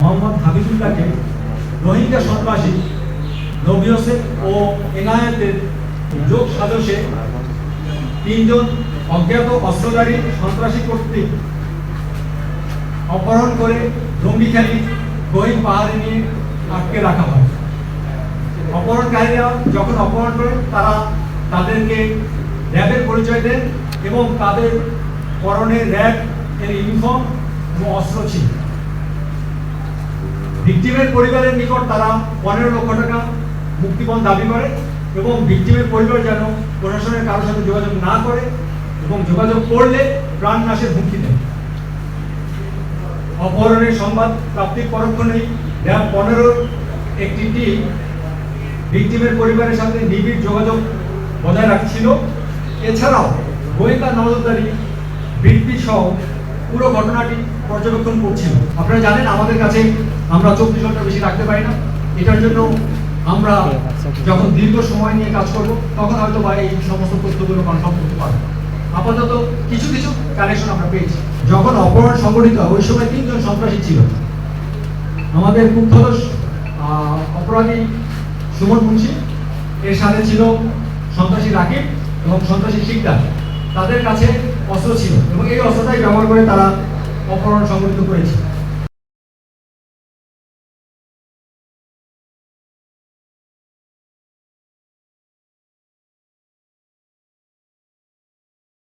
মোহাম্মদ হাবিবুল্লাহকে রোহিঙ্গা সন্ত্রাসী নবী হোসেন ও এনায়েতের যোগ সাজসে তিনজন অজ্ঞাত অস্ত্রধারী সন্ত্রাসী কর্তৃক অপহরণ করে জঙ্গিখালি গহিন পাহাড়ে নিয়ে আটকে রাখা হয়। অপহরণকারীরা যখন অপহরণ করে, তারা তাদেরকে র্যাবের পরিচয় দেন এবং তাদের পরনে র্যাব এর ইউনিফর্ম এবং অস্ত্র ছিল। ভিকটিমের পরিবারের নিকট তারা পনেরো লক্ষ টাকা মুক্তিপণ দাবি করে এবং ভিকটিমের পরিবার যেন প্রশাসনের কারোর সাথে যোগাযোগ না করে এবং যোগাযোগ করলে প্রাণ নাশের হুমকি দেয়। অপহরণের সংবাদ প্রাপ্তির পরক্ষণেই র্যাব পনেরোর একটি টিম ভিকটিমের পরিবারের সাথে নিবিড় যোগাযোগ বজায় রাখছিল। এছাড়াও গোয়েন্দা নজরদারি বৃত্তি সহ পুরো ঘটনাটি পর্যবেক্ষণ করছিল। আপনারা জানেন, আমাদের কাছে আমরা চব্বিশ ঘণ্টা বেশি রাখতে পারি না। এটার জন্য আমরা যখন দীর্ঘ সময় নিয়ে কাজ করব, তখন হয়তো বা এই সমস্ত তথ্যগুলো কনফার্ম করতে পারব। আপাতত কিছু কিছু কানেকশন আমরা পেয়েছি। যখন অপহরণ সংগঠিত ওই সময় তিনজন সন্ত্রাসী ছিল। আমাদের কুখ্যাত অপরাধী সুমন মুন্সি, এর সাথে ছিল সন্ত্রাসী রাকিব এবং সন্ত্রাসী শিকদার। তাদের কাছে অস্ত্র ছিল এবং এই অস্ত্রটাই ব্যবহার করে তারা অপহরণ সংগঠিত করেছে